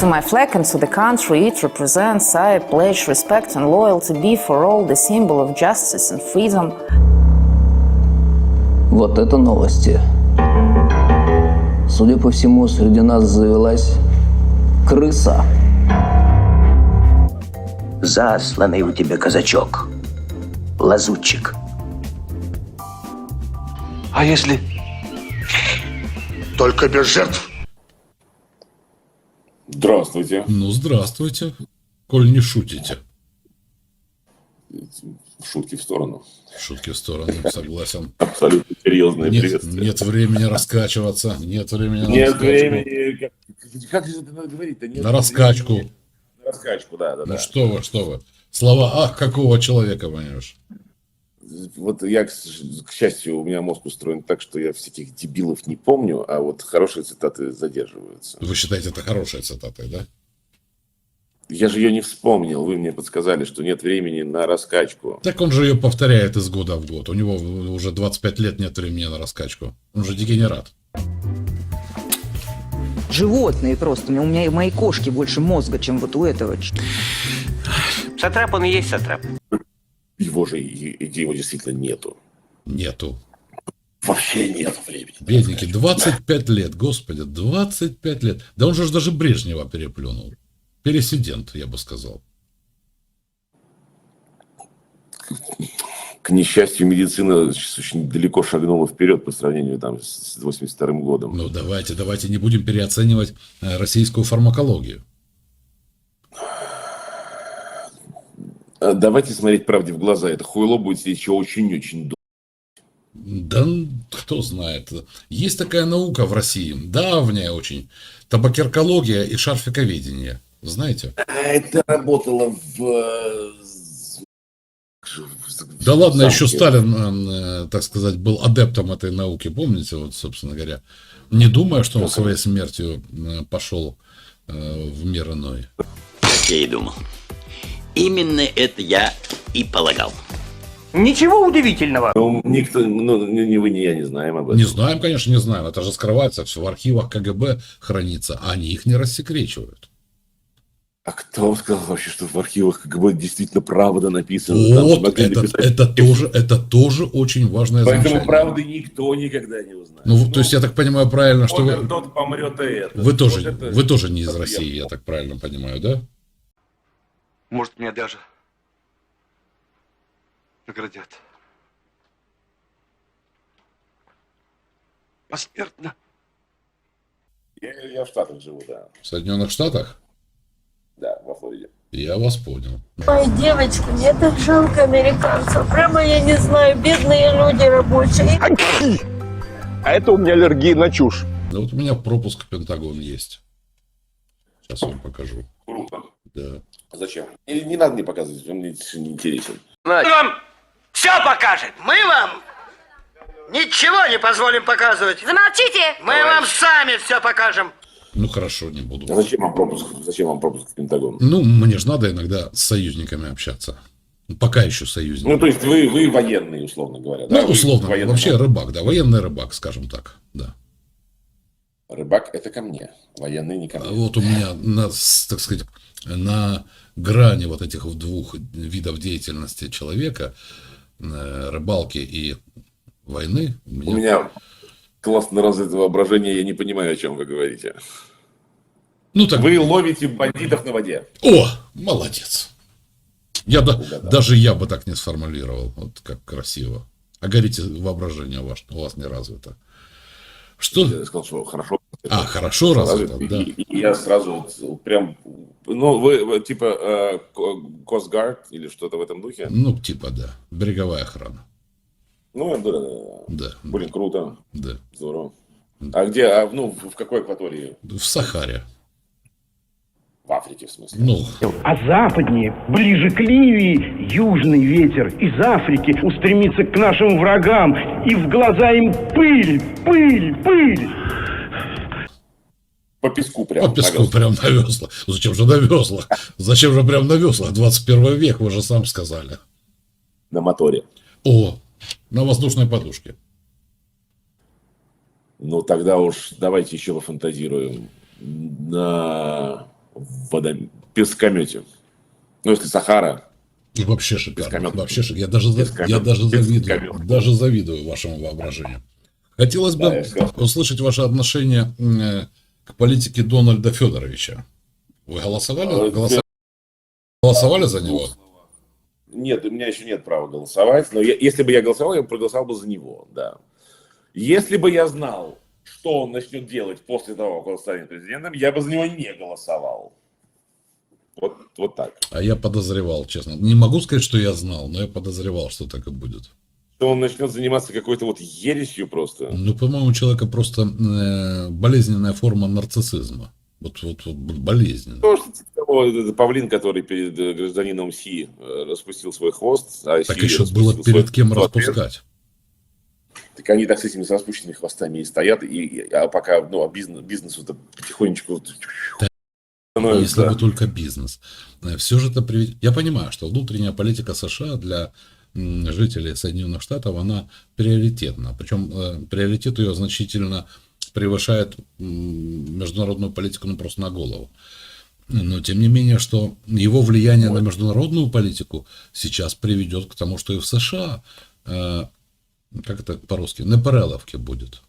To my flag and to the country it represents, I pledge respect and loyalty be for all the symbol of justice and freedom. Вот это новости. Судя по всему, среди нас завелась крыса. Засланный у тебя казачок. Лазутчик. А если Только без жертв. Здравствуйте. Ну, здравствуйте, коль не шутите. Шутки в сторону. Шутки в сторону, согласен. Абсолютно серьезное Нет, приветствие. нет времени раскачиваться, нет времени на Нет раскачку. времени. Как, как же это надо говорить-то? Нет На раскачку. времени. На раскачку, да, да, Ну да. что вы, что вы. Слова «ах, какого человека», понимаешь? Вот я, к, счастью, у меня мозг устроен так, что я всяких дебилов не помню, а вот хорошие цитаты задерживаются. Вы считаете, это хорошая цитата, да? Я же ее не вспомнил, вы мне подсказали, что нет времени на раскачку. Так он же ее повторяет из года в год. У него уже 25 лет нет времени на раскачку. Он же дегенерат. Животные просто. У меня и моей кошки больше мозга, чем вот у этого. Сатрап он и есть сатрап. Его же, и его действительно нету. Нету. Вообще нет времени. Бедники, 25 лет, господи, 25 лет. Да он же даже Брежнева переплюнул. Пересидент, я бы сказал. К несчастью, медицина сейчас очень далеко шагнула вперед по сравнению там, с 82 годом. Ну, давайте, давайте не будем переоценивать э, российскую фармакологию. Давайте смотреть правде в глаза. Это хуйло будет еще очень-очень долго. Да кто знает. Есть такая наука в России, давняя очень. Табакеркология и шарфиковедение. Знаете? А это работало в... э, Да ладно, еще. Сталин, э, так сказать, был адептом этой науки, помните, вот, собственно говоря. Не думая, что он своей смертью э, пошел э, в мир иной. Я и думал. Именно это я и полагал. Ничего удивительного. Ну, никто, ну, ни ни вы, ни я не знаем об этом. Не знаем, конечно, не знаем. Это же скрывается все в архивах КГБ хранится, а они их не рассекречивают. А кто вам сказал вообще, что в архивах КГБ действительно правда написано? Вот, это, написать- это, тоже, это тоже очень важное Поэтому замечание. правды никто никогда не узнает. Ну, то есть, я так понимаю правильно, что вы, тот помрет и это. вы, тоже, Вот это- вы тоже не из России, я так правильно понимаю, да? Может, меня даже наградят. Посмертно. Я, я в Штатах живу, да. В Соединенных Штатах? Да, во Флориде. Я вас понял. Ой, девочки, мне так жалко американцев. Прямо я не знаю, бедные люди рабочие. А это у меня аллергия на чушь. Да вот у меня пропуск в Пентагон есть. Сейчас вам покажу. Круто. Да. Зачем? И не надо мне показывать, он мне не интересен. Мы вам все покажем. Мы вам ничего не позволим показывать. Замолчите! Мы вам сами все покажем. Ну хорошо, не буду. А зачем вам пропуск? Зачем вам пропуск в Пентагон? Ну, мне же надо иногда с союзниками общаться. Ну, Пока еще союзники. Ну, то есть вы, вы военный, условно говоря. да? Ну, Вы условно, военный вообще рыбак, да, военный рыбак, скажем так, да. Рыбак это ко мне, военный не ко А мне. Вот у меня, на, так сказать, на грани вот этих двух видов деятельности человека, э, рыбалки и войны, у У меня, меня классно развито воображение, я не понимаю, о чем вы говорите. ну так, Вы ловите бандитов на воде. о, молодец. Я да- даже я бы так не сформулировал, вот как красиво. А говорите, воображение вас, у вас не развито. Что? Я сказал, что хорошо. А, хорошо развито, И- да. я сразу вот прям, ну, вы, типа э, ко- Coast Guard или что-то в этом духе? Ну, типа, да. Береговая охрана. Ну, да, да, да. Да, Блин, круто, да. здорово. А где, а, ну, в в какой акватории? В Сахаре. В Африке, в смысле? Ну, А западнее, ближе к Ливии, южный ветер из Африки устремится к нашим врагам, и в глаза им пыль, пыль, пыль. По песку прям. по песку навёз. прям на веслах. Зачем же на веслах? Зачем же прям на веслах? 21 век, вы же сам сказали. На моторе. О, на воздушной подушке. Ну, тогда уж давайте еще пофантазируем. На водом... пескомете. Ну, если Сахара, И вообще шикарно. Бескамён. Вообще шикарно. Я даже, я даже завидую. Даже завидую вашему воображению. Хотелось бы Да, услышать ваше отношение э, к политике Дональда Федоровича. Вы голосовали? Э, Голоса- Голосовали за него? Нет, у меня еще нет права голосовать, но я- если бы я голосовал, я бы проголосовал бы за него, да. Если бы я знал, что он начнет делать после того, как он станет президентом, я бы за него не голосовал. Вот, вот так. А я подозревал, честно. Не могу сказать, что я знал, но я подозревал, что так и будет. Он начнет заниматься какой-то вот ересью просто. Ну, по-моему, у человека просто э, болезненная форма нарциссизма. Вот, вот, вот болезненная. То, что типа того, это павлин, который перед э, гражданином Си э, распустил свой хвост, а Так Си еще было свой перед кем хвост. распускать. Так они так с этими распущенными хвостами и стоят, и, и- а пока ну, а бизнес, бизнесу-то потихонечку становится. Если бы только бизнес. Все же это приведет... Я понимаю, что внутренняя политика США для жителей Соединенных Штатов, она приоритетна. Причем э, приоритет ее значительно превышает международную политику ну, просто на голову. Но тем не менее, что его влияние на международную политику сейчас приведет к тому, что и в США, э, как это по-русски, на параллеловке будет.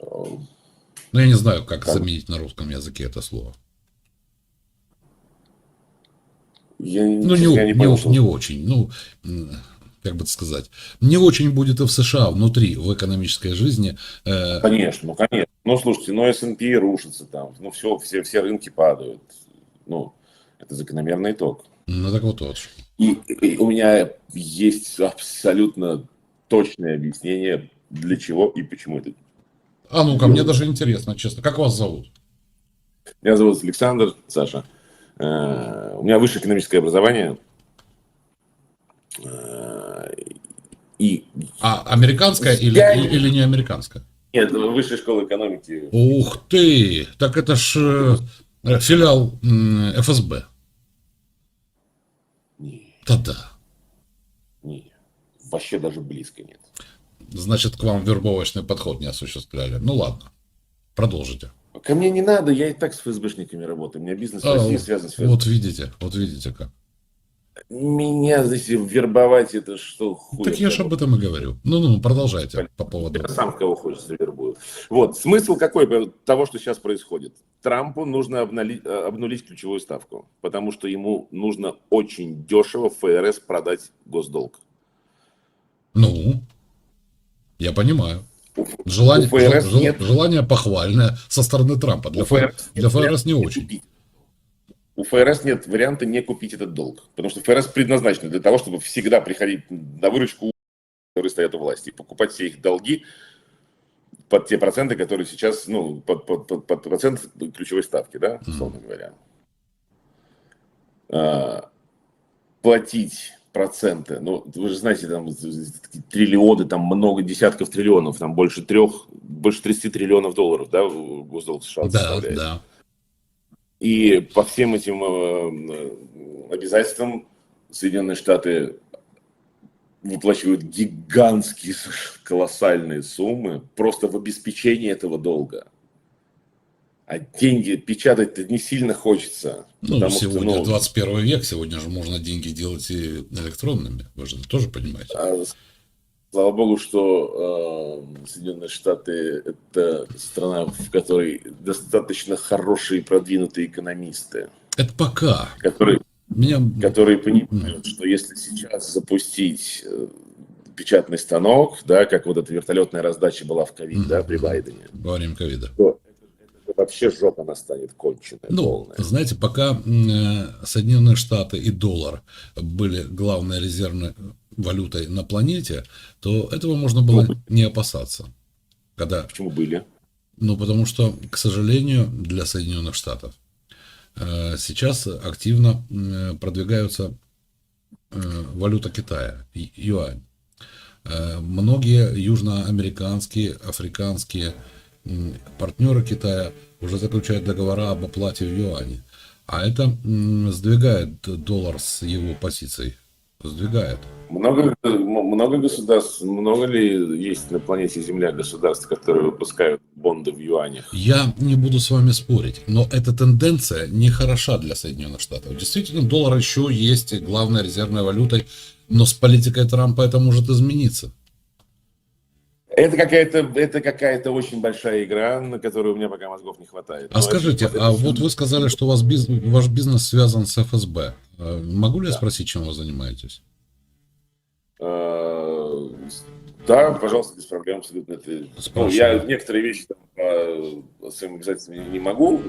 Ну, я не знаю, как заменить на русском языке это слово. Я, Ну, не, я не, понял, о- что- не очень. Ну, как бы это сказать. Не очень будет и в США внутри, в экономической жизни. Э, Конечно, ну конечно. Ну слушайте, ну S&P рушится там, ну все, все, все рынки падают. Ну, это закономерный итог. ну, так вот, вот. И, и у меня есть абсолютно точное объяснение, для чего и почему это. А ну-ка, мне даже интересно, честно. Как вас зовут? Меня зовут Александр, Саша. Э, У меня высшее экономическое образование. Э, И А американская или, Я- или, не американская? нет, высшая школа экономики. Ух ты! Так это ж э, филиал ФСБ. Да-да. не, вообще даже близко нет. Значит, к вам вербовочный подход не осуществляли. Ну ладно. Продолжите. Ко мне не надо, я и так с ФСБшниками работаю. У меня бизнес в А, России связан с ФСБ. вот видите, вот видите как. Меня здесь вербовать это что хуй. Так я же об этом и говорю. Ну-ну, продолжайте по поводу. Я сам кого хочешь завербую. Вот, смысл какой того, что сейчас происходит? Трампу нужно обнулить, э, обнулить ключевую ставку, потому что ему нужно очень дешево в ФРС продать госдолг. Ну, я понимаю. Желание, у ФРС жел- нет- желание похвальное со стороны Трампа. Для, У ФРС, для ФРС не очень. купить. У ФРС нет варианта не купить этот долг, потому что ФРС предназначен для того, чтобы всегда приходить на выручку, которые стоят у власти, и покупать все их долги под те проценты, которые сейчас, ну, под, под, под- под процент ключевой ставки, да, условно говоря. А, платить проценты, ну, вы же знаете, там триллионы, там много десятков триллионов, там больше трех, больше 30 триллионов долларов, да, госдолг США Да, составляет. да. И по всем этим э, обязательствам Соединенные Штаты выплачивают гигантские, колоссальные суммы просто в обеспечении этого долга. А деньги печатать-то не сильно хочется. Ну, потому что, сегодня ну, 21 век, сегодня же можно деньги делать и электронными. Вы же тоже понимаете. а, Слава богу, что э, Соединенные Штаты это страна, в которой достаточно хорошие продвинутые экономисты, Это пока. которые Меня... которые понимают, что если сейчас запустить э, печатный станок, да, как вот эта вертолетная раздача была в ковид, да, при Байдене, Во время ковида. то вообще жопа настанет конченая, Ну, полная. знаете, пока э, Соединенные Штаты и доллар были главной резервной валютой на планете, то этого можно было не опасаться. Когда Почему были? Ну, потому что, к сожалению, для Соединенных Штатов э, сейчас активно м, продвигаются э, валюта Китая, юань. Э, Многие южноамериканские, африканские партнеры Китая уже заключают договора об оплате в юане. А это сдвигает доллар с его позиций Сдвигает. Много, много государств, много ли есть на планете Земля государств, которые выпускают бонды в юанях? Я не буду с вами спорить, но эта тенденция не хороша для Соединенных Штатов. Действительно, доллар еще есть главной резервной валютой, но с политикой Трампа это может измениться. Это какая-то, это какая-то очень большая игра, на которую у меня пока мозгов не хватает. А Но скажите, это- а вот вы сказали, что у вас биз- ваш бизнес связан с ФСБ. Э, Могу ли я спросить, чем вы занимаетесь? Э, Да, пожалуйста, без проблем абсолютно. Это, ну, я некоторые вещи там, по своим обязательствам не- могу.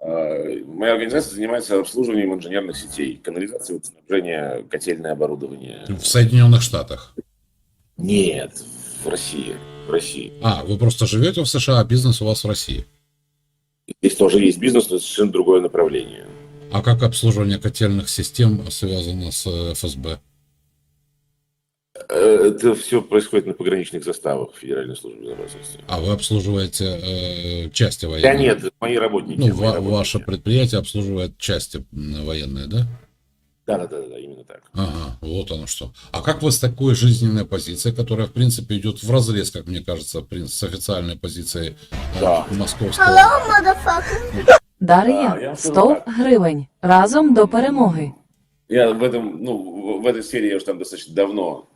э, Моя организация занимается обслуживанием инженерных сетей, канализацией, водоснабжения, котельное оборудование. В Соединенных Штатах. Нет, в России. В России. А, вы просто живете в США, а бизнес у вас в России. Здесь тоже есть бизнес, но совершенно другое направление. А как обслуживание котельных систем связано с э, ФСБ? Э, Это все происходит на пограничных заставах Федеральной службы безопасности. А вы обслуживаете э, части Да военные? нет, это мои работники. Ну, мои ва- работники. ваше предприятие обслуживает части военные, да? Да, да, да, да, именно так. Ага, вот оно что. А как вы с такой жизненной позицией, которая, в принципе, идет в разрез, как мне кажется, с официальной позицией э, Да. московского... Дар'я, А, я 100 гривень. Разом до перемоги. Я в этом, ну, в- этой сфере я уже там достаточно давно,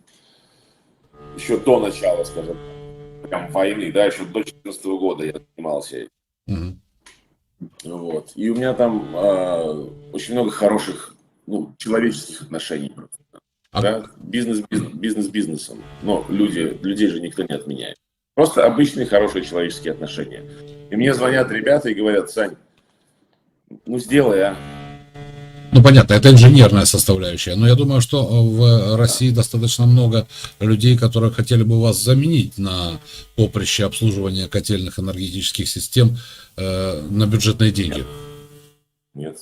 еще до начала, скажем, прям войны, да, еще до 2014 года я занимался этим. Мгм. Вот. И у меня там а, очень много хороших, ну, человеческих отношений. А- Да? Бизнес, бизнес, бизнес бизнесом. Но люди, людей же никто не отменяет. Просто обычные хорошие человеческие отношения. И мне звонят ребята и говорят, Сань, ну сделай, а. Ну, понятно, это инженерная составляющая, но я думаю, что в России достаточно много людей, которые хотели бы вас заменить на поприще обслуживания котельных энергетических систем э, на бюджетные деньги. Нет.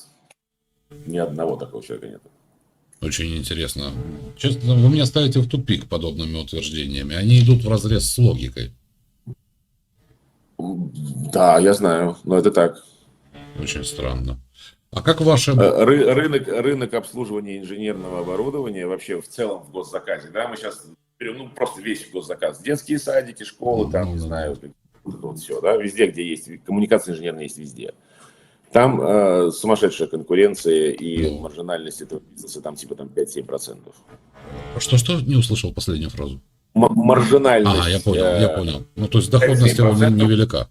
Ни одного такого человека нет. Очень интересно. Честно, вы меня ставите в тупик подобными утверждениями. Они идут в разрез с логикой. Да, я знаю, но это так. Очень странно. А как ваши... Э, ры- рынок, рынок обслуживания инженерного оборудования вообще в целом в госзаказе, да, мы сейчас берем, ну, просто весь госзаказ, детские садики, школы, там, не знаю, вот все, да, везде, где есть, коммуникация инженерная есть везде. Там э, сумасшедшая конкуренция и маржинальность этого бизнеса, там типа там 5-7%. Что-что? Не услышал последнюю фразу. М- маржинальность. А, я понял, э, я понял. Ну, то есть доходность его 5-7%. невелика.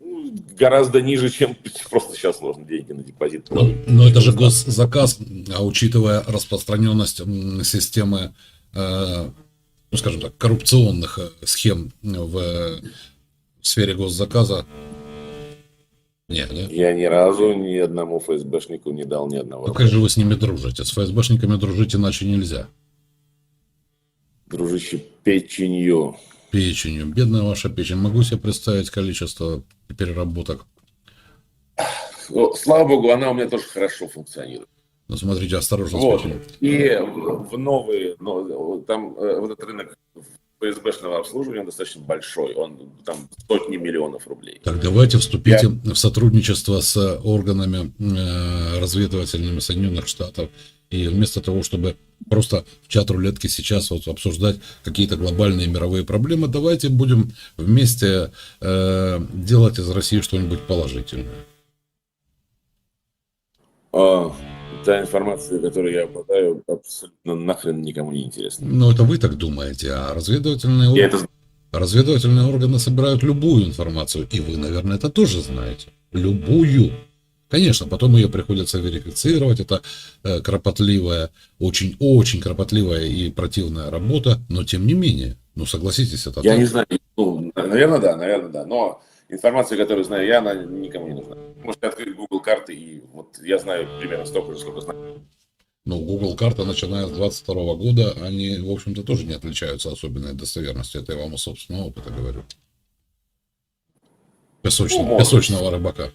ну, Гораздо ниже, чем просто сейчас можно деньги на депозит положить. но это же госзаказ, а учитывая распространенность системы, э, ну, скажем так, коррупционных э, схем в э, сфере госзаказа, нет, да? Я ни разу ни одному ФСБшнику не дал ни одного. Ну, как же вы с ними дружите? С ФСБшниками дружить иначе нельзя. Дружище, печенью. Печенью. Бедная ваша печень. Могу себе представить количество переработок. Ну, слава богу, она у меня тоже хорошо функционирует. Но смотрите, осторожно с Вот. печенью. И в новые, ну, там э, вот этот рынок ФСБшного обслуживания он достаточно большой. Он там сотни миллионов рублей. Так, давайте вступите в сотрудничество с органами э, разведывательными Соединенных Штатов. И вместо того, чтобы просто в чат рулетки сейчас вот обсуждать какие-то глобальные мировые проблемы, давайте будем вместе э, делать из России что-нибудь положительное. А, та информация, которую я обладаю, абсолютно нахрен никому не интересна. Ну, это вы так думаете, а разведывательные, Я ор- это разведывательные органы собирают любую информацию, и вы, наверное, это тоже знаете. Любую. Конечно, потом ее приходится верифицировать. Это э, кропотливая, очень-очень кропотливая и противная работа, но тем не менее, ну согласитесь, это Я так. не знаю, ну, наверное, да, наверное, да. Но информация, которую знаю я, она никому не нужна. Можете открыть Google карты, и вот я знаю примерно столько же, сколько знаю. Ну, Google карта, начиная с 22 года, они, в общем-то, тоже не отличаются особенной достоверностью. Это я вам из собственного опыта говорю. Песочного, Ну, песочного рыбака.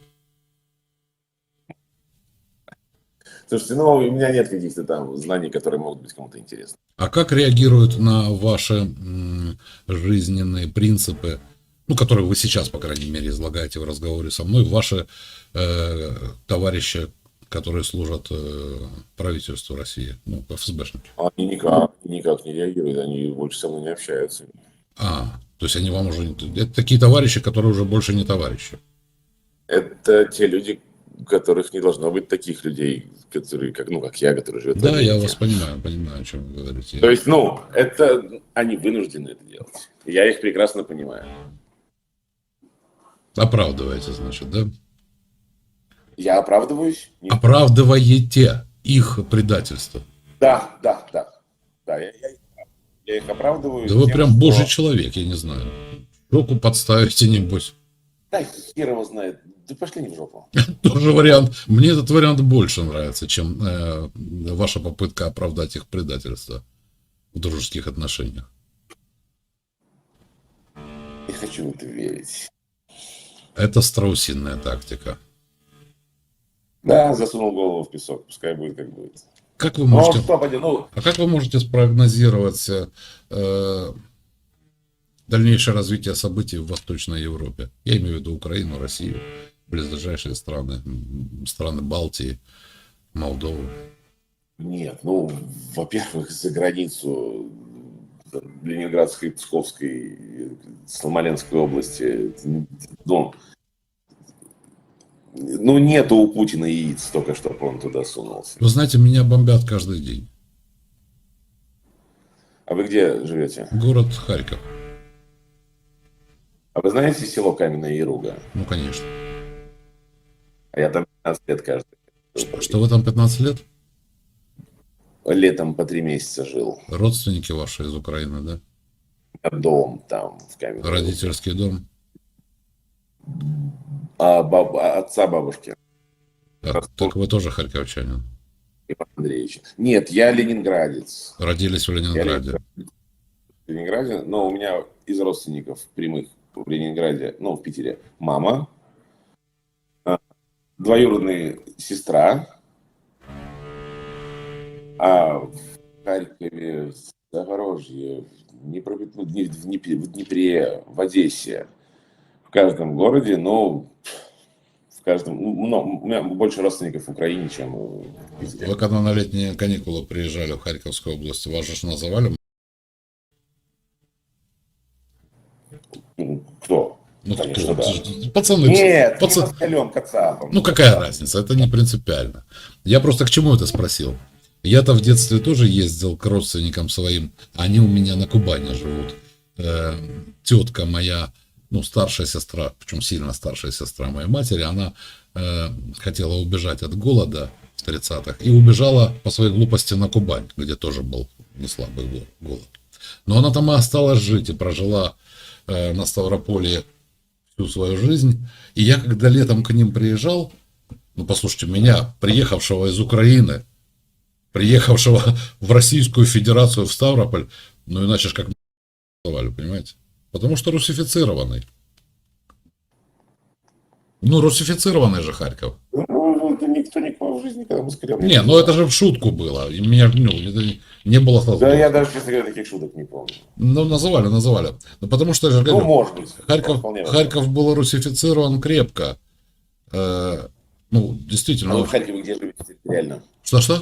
Слушайте, ну, у меня нет каких-то там знаний, которые могут быть кому-то интересны. А как реагируют на ваши м, жизненные принципы, ну, которые вы сейчас, по крайней мере, излагаете в разговоре со мной, ваши э, товарищи, которые служат э, правительству России, ну, ФСБшники. Они никак, никак не реагируют, они больше со мной не общаются. А, то есть они вам уже... не- Это такие товарищи, которые уже больше не товарищи. Это те люди, у которых не должно быть таких людей, которые, как, ну, как я, который живет Да, я вас понимаю, понимаю, о чем вы говорите. То есть, ну, это они вынуждены это делать. Я их прекрасно понимаю. Оправдываете, значит, да? Я оправдываюсь? Нет. Оправдываете их предательство. Да, да, да. Да, я, я их- я их оправдываю. Да вы прям что- божий человек, я не знаю. Руку подставите, небось. Да, хер его знает. Да пошли не в жопу. Тоже вариант. Мне этот вариант больше нравится, чем э, ваша попытка оправдать их предательство в дружеских отношениях. Не хочу в это верить. Это страусиная тактика. Да, засунул голову в песок. Пускай будет как будет. Как вы Ну, можете, что, пойдем, ну, а как вы можете спрогнозировать э, дальнейшее развитие событий в Восточной Европе? Я имею в виду Украину, Россию, близлежащие страны, страны Балтии, Молдову. Нет, ну, во-первых, за границу Ленинградской, Псковской, Смоленской области, ну, ну, нету у Путина яиц только, чтобы он туда сунулся. Вы знаете, меня бомбят каждый день. А вы где живете? Город Харьков. А вы знаете село Каменная Яруга? Ну, конечно. А я там 15 лет каждый. Что, что вы там 15 лет? Летом по три месяца жил. Родственники ваши из Украины, да? Дом там, в Яруге. Родительский дом. А баб- а отца бабушки, Так, так вы тоже харьковчанин. Иван Андреевич. Нет, я ленинградец. Родились в Я Ленинграде. в Ленинграде, но у меня из родственников прямых в Ленинграде, ну, в Питере, мама, а, двоюродная сестра, а в Харькове, в Запорожье, в Днепро- ну, в Днепре, в Днепре, в Одессе, в каждом городе, ну, в каждом, ну, у меня больше родственников в Украине, чем в Питере. Вы когда на летние каникулы приезжали в Харьковскую область, вас же называли? Ну, Кто? Ну, Конечно, кто? да. Пацаны. Нет, паца- не кацапом. Ну, какая разница? Это не принципиально. Я просто к чему это спросил? Я-то в детстве тоже ездил к родственникам своим. Они у меня на Кубани живут. Э, тетка моя, ну, старшая сестра, причем сильно старшая сестра моей матери, она э, хотела убежать от голода в 30-х и убежала по своей глупости на Кубань, где тоже был не слабый го- голод. Но она там и осталась жить и прожила э, на Ставрополье всю свою жизнь. И я, когда летом к ним приезжал, ну, послушайте, меня, приехавшего из Украины, приехавшего в Российскую Федерацию в Ставрополь, ну, иначе ж как называли, понимаете? Потому что русифицированный. Ну, русифицированный же Харьков. Ну, это никто никого в жизни никогда москалем Не, ну это же в шутку было. И меня, ну, не- не было сразу. Да, я даже, честно говоря, таких шуток не помню. Ну, называли, называли. Ну, потому что, я же Ну, говорю, может быть. Харьков. Харьков был русифицирован крепко. Э, ну, А действительно. вы в Харькове где живете территориально? Что-что?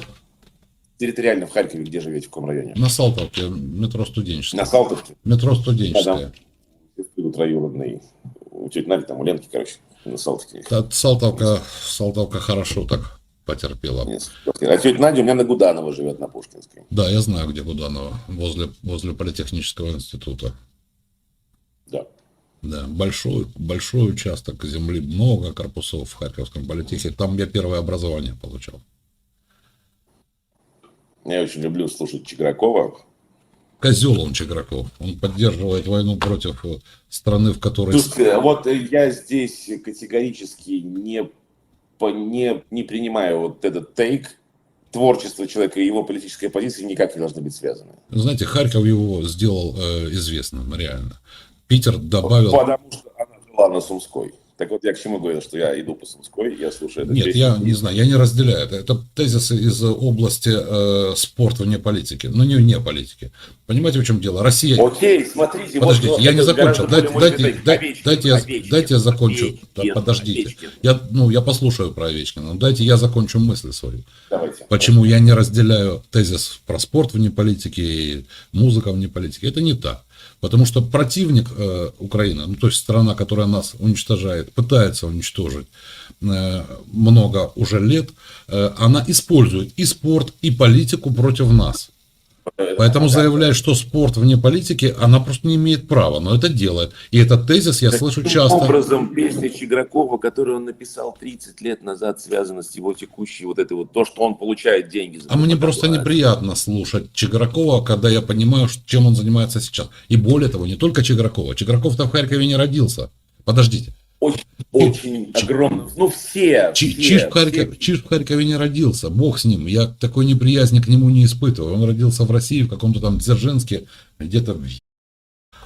Территориально в Харькове где живете, в каком районе? На Салтовке, метро студенческое. На Салтовке. Метро студенческое. Тут троюродный. У тети Нади, там, у Ленки, короче, на Салтовке. Та- Салтовка, Салтовка хорошо так потерпела. Нет. А тетя Надя у меня на Гуданова живет, на Пушкинской. Да, я знаю, где Гуданова, возле, возле Политехнического института. Да. Да, большой, большой участок земли, много корпусов в Харьковском политехе. Там я первое образование получал. Я очень люблю слушать Чигракова. Козел он Чеграков. Он поддерживает войну против э, страны, в которой... Слушайте, вот э, я здесь категорически не, по- не, не принимаю вот этот тейк. Творчество человека и его политическая позиция никак не должны быть связаны. Знаете, Харьков его сделал э, известным, реально. Питер добавил... Потому что она жила на Сумской. Так вот, я к чему говорил, что я иду по Сумской, я слушаю эту Нет, песню. я не знаю, я не разделяю это. Это тезисы из области э, спорта вне политики, но не вне политики. Понимаете, в чем дело? Россия... Окей, смотрите, Подождите, вот, я это не закончил. Дайте, дайте, дайте, Овечкин, дайте, я, Овечкин, дайте я закончу. Овечкин, Да, подождите. Овечкин. Я, ну, я послушаю про Овечкина. Дайте я закончу мысль свою. Давайте. Почему я не разделяю тезис про спорт вне политики и музыка вне политики? Это не так. Потому что противник э, Украины, ну то есть страна, которая нас уничтожает, пытается уничтожить э, много уже лет, э, она использует и спорт, и политику против нас. Поэтому заявляет, что спорт вне политики, она просто не имеет права, но это делает. И этот тезис я слышу Таким часто. образом, песня Чигракова, которую он написал 30 лет назад, связана с его текущей вот этой вот, то, что он получает деньги за А мне просто неприятно слушать Чигракова, когда я понимаю, чем он занимается сейчас. И более того, не только Чигракова. Чиграков-то в Харькове не родился. Подождите. Очень, очень огромно. Ну, все. Чи- все, Чиж, в все. Харькове, Чиж в Харькове не родился. Бог с ним. Я такой неприязни к нему не испытываю. Он родился в России, в каком-то там Дзержинске, где-то в...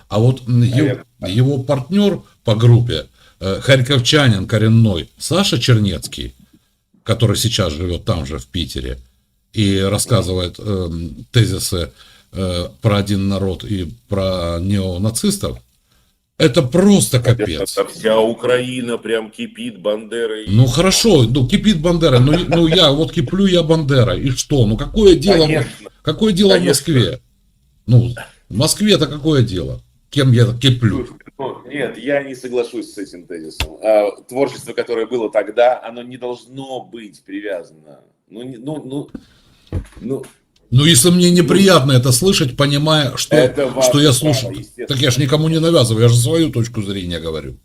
А вот его, его партнер по группе, э, харьковчанин коренной, Саша Чернецкий, который сейчас живет там же, в Питере, и рассказывает эм, тезисы э, про один народ и про неонацистов, это просто капец. Это вся Украина прям кипит Бандерой. Ну хорошо, ну кипит Бандера, ну, ну я вот киплю я Бандера, и что? Ну какое дело, в- Конечно. какое дело в Конечно. Москве? Ну, в Москве-то какое дело? Кем я киплю? Ну, нет, я не соглашусь с этим тезисом. А, творчество, которое было тогда, оно не должно быть привязано. Ну, ну, ну, ну, Ну если мне неприятно это слышать, понимая, что, Это что я право, слушаю. естественно. Так я же никому не навязываю, я же свою точку зрения говорю.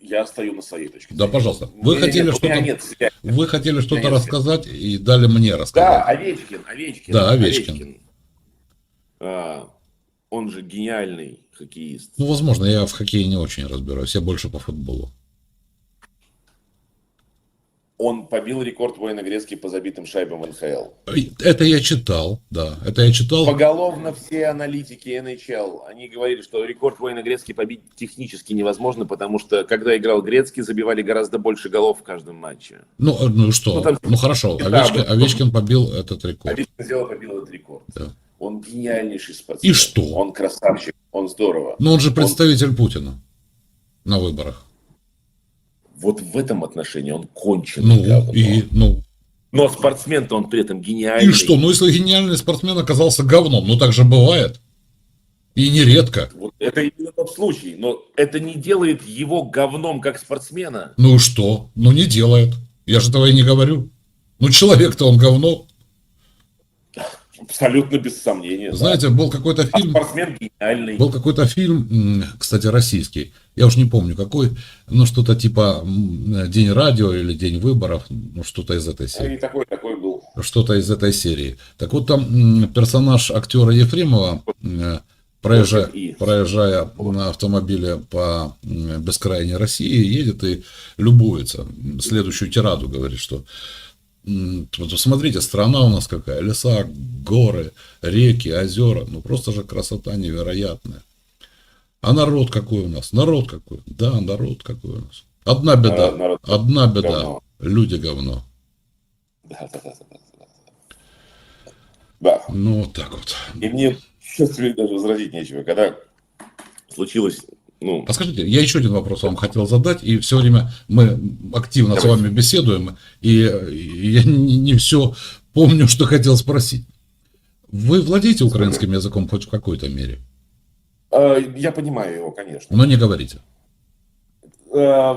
я стою на своей точке. Да, пожалуйста. Вы хотели нет- меня что-то- связи. Вы хотели что-то рассказать и дали мне Да, рассказать. Овечкин, Овечкин. Да, Овечкин. А, он же гениальный хоккеист. Ну, возможно, я в хоккее не очень разбираюсь, я больше по футболу. Он побил рекорд военно-грецкий по забитым шайбам НХЛ. Это я читал, да, это я читал. Поголовно все аналитики NHL, они говорили, что рекорд военно-грецкий побить технически невозможно, потому что когда играл Грецкий, забивали гораздо больше голов в каждом матче. Ну, э, ну что? Ну, там- Ну хорошо, Да, Овечкин, вот- Овечкин побил этот рекорд. Овечкин сделал, побил этот рекорд. Да. Он гениальнейший спортсмен. И что? Он красавчик, он здорово. Но он же представитель Путина на выборах. Вот в этом отношении он кончен. Ну, и, ну, Но спортсмен-то он при этом гениальный. и что? Ну, если гениальный спортсмен оказался говном, ну так же бывает. И нередко. Вот это именно тот случай. Но это не делает его говном как спортсмена. Ну что? Ну не делает. Я же этого и не говорю. Ну человек-то он говно. Абсолютно без сомнения. да. Знаете, был какой-то А фильм... спортсмен гениальный. Был какой-то фильм, кстати, российский, я уж не помню какой, но что-то типа День радио или День выборов, ну что-то из этой А серии. И такой, такой был. Что-то из этой серии. Так вот там персонаж актера Ефремова, проезжая, проезжая на автомобиле по бескрайней России, едет и любуется. Следующую тираду говорит, что смотрите, страна у нас какая, леса, горы, реки, озера, ну просто же красота невероятная. А народ какой у нас? Народ какой? Да, народ какой у нас. Одна беда, Народ- народ одна беда, говно. люди говно. Да, да, да, да, да. Да. Ну вот так вот. И мне сейчас тебе даже возразить нечего. Когда случилось, ну, А скажите, я еще один вопрос вам хотел задать, и все время мы активно с Давайте. вами беседуем, и, я не, не все помню, что хотел спросить. Вы владеете украинским языком хоть в какой-то мере? э, я понимаю его, конечно. Но не говорите. Э,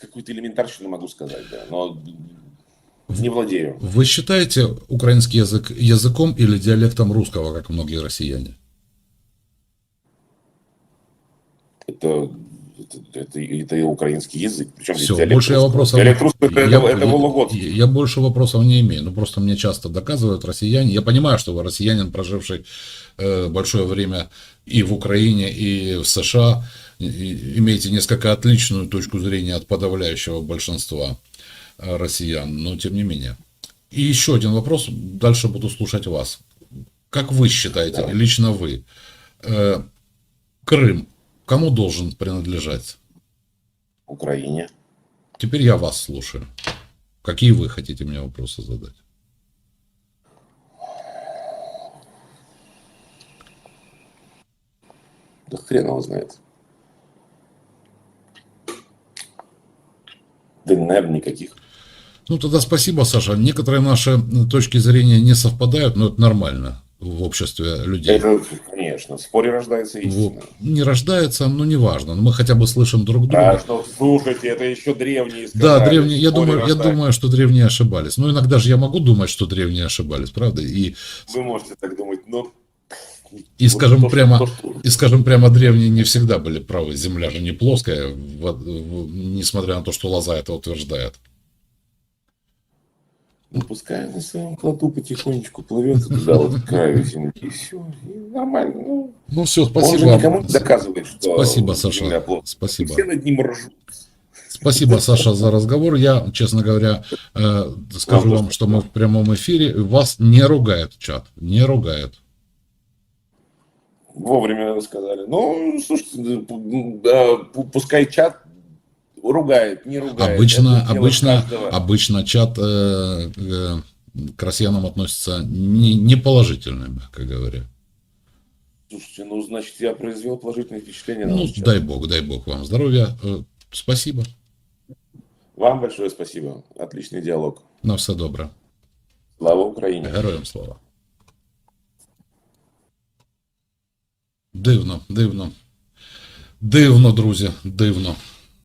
какую-то элементарщину могу сказать, да, но не владею. Вы считаете украинский язык языком или диалектом русского, как многие россияне? Это, это, это, это украинский язык. Причем Все, диалект больше я вопросов... Диалект русского это, я, это, Вологодский. я, я больше вопросов не имею. Ну, просто мне часто доказывают россияне. Я понимаю, что вы россиянин, проживший э, большое время и в Украине, и в США, и- и имеете несколько отличную точку зрения от подавляющего большинства э, россиян, но тем не менее. И еще один вопрос, дальше буду слушать вас. Как вы считаете, лично вы, э, Крым кому должен принадлежать? Украине. Теперь я вас слушаю. Какие вы хотите мне вопросы задать? Да хрен его знает. Да, наверное, никаких. Ну, тогда спасибо, Саша. Некоторые наши точки зрения не совпадают, но это нормально в обществе людей. Это, конечно, в споре рождается истина. Вот. Не рождается, но не важно. Но мы хотя бы слышим друг друга. Да, что, слушайте, это еще древние Да, сказали, древние, я думаю, я рождается. думаю, что древние ошибались. Но иногда же я могу думать, что древние ошибались, правда? И, Вы можете так думать, но... и вот скажем то, что- прямо, то, что- и скажем прямо, древние не всегда были правы. Земля же не плоская, несмотря на то, что Лоза это утверждает. Ну, пускай на своем плоту потихонечку плывет туда, вот к краю земли, и все, и нормально. Ну, Ну все, он спасибо. же никому не доказывает, что Спасибо, Саша. Спасибо. Все над ним ржут. Спасибо, Саша, за разговор. Я, честно говоря, э, скажу вам, что мы в прямом эфире. Вас не ругает чат. Не ругает. Вовремя сказали. Ну, слушайте, пускай чат ругает, не ругает. Обычно, обычно, каждого. обычно чат э, э, к россиянам относится не, не положительно, мягко говоря. Слушайте, ну, значит, я произвел положительное впечатление на Ну, чат. дай бог, дай бог вам здоровья. Э, Спасибо. Вам большое спасибо. Отличный диалог. На все добре. Слава Украине. Героям слава. Дивно, дивно. Дивно, друзі, дивно.